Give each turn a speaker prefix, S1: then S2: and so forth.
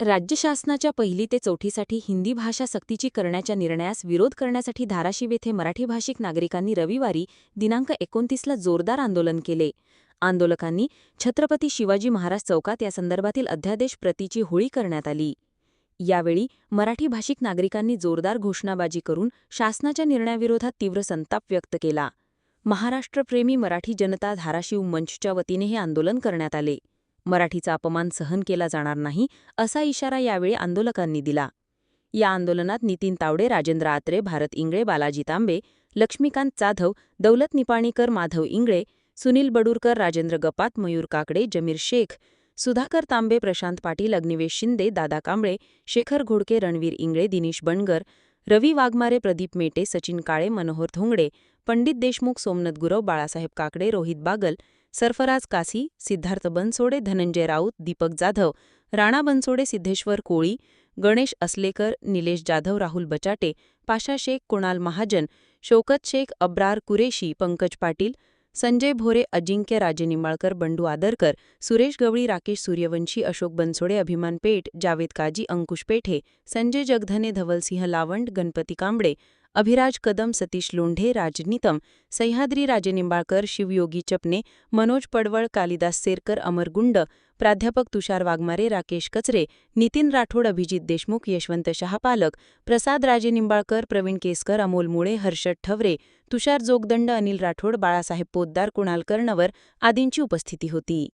S1: राज्य शासनाच्या पहिली ते चौथीसाठी हिंदी भाषा सक्तीची करण्याच्या निर्णयास विरोध करण्यासाठी धाराशिव येथे मराठी भाषिक नागरिकांनी रविवारी दिनांक एकोणतीसला जोरदार आंदोलन केले. आंदोलकांनी छत्रपती शिवाजी महाराज चौकात या संदर्भातील अध्यादेश प्रतीची होळी करण्यात आली. यावेळी मराठी भाषिक नागरिकांनी जोरदार घोषणाबाजी करून शासनाच्या निर्णयाविरोधात तीव्र संताप व्यक्त केला. महाराष्ट्रप्रेमी मराठी जनता धाराशिव मंचच्या वतीने हे आंदोलन करण्यात आले. मराठीचा अपमान सहन केला जाणार नाही असा इशारा यावेळी आंदोलकांनी दिला. या आंदोलनात नितीन तावडे राजेंद्र आत्रे भारत इंगळे बालाजी तांबे लक्ष्मीकांत जाधव दौलत निपाणीकर माधव इंगळे सुनील बडूरकर राजेंद्र गपात मयूर काकडे जमीर शेख सुधाकर तांबे प्रशांत पाटील अग्निवेश शिंदे दादा कांबळे शेखर घोडके रणवीर इंगळे दिनेश बणगर रवी वाघमारे प्रदीप मेटे सचिन काळे मनोहर धोंगडे पंडित देशमुख सोमनाथ गुरव बाळासाहेब काकडे रोहित बागल सरफराज कासी सिद्धार्थ बनसोडे धनंजय राऊत दीपक जाधव राणा बनसोडे सिद्धेश्वर कोळी गणेश असलेकर निलेश जाधव राहुल बचाटे पाशा शेख कुणाल महाजन शौकत शेख अब्रार कुरेशी पंकज पाटील संजय भोरे अजिंक्य राजे निंबाळकर बंडू आदरकर सुरेश गवळी राकेश सूर्यवंशी अशोक बनसोडे अभिमान पेठ जावेद काजी अंकुश पेठे संजय जगधने धवलसिंह लावंड गणपती कांबळे अभिराज कदम सतीश लोंढे राजनीतम सह्याद्री राजे निंबाळकर शिवयोगी चपने मनोज पडवळ कालिदास सेरकर अमरगुंड प्राध्यापक तुषार वाघमारे राकेश कचरे नितीन राठोड अभिजित देशमुख यशवंत शहापालक प्रसाद राजे निंबाळकर प्रवीण केसकर अमोल मुळे हर्षद ठवरे तुषार जोगदंड अनिल राठोड बाळासाहेब पोद्दार कुणाल कर्णवर आदींची उपस्थिती होती.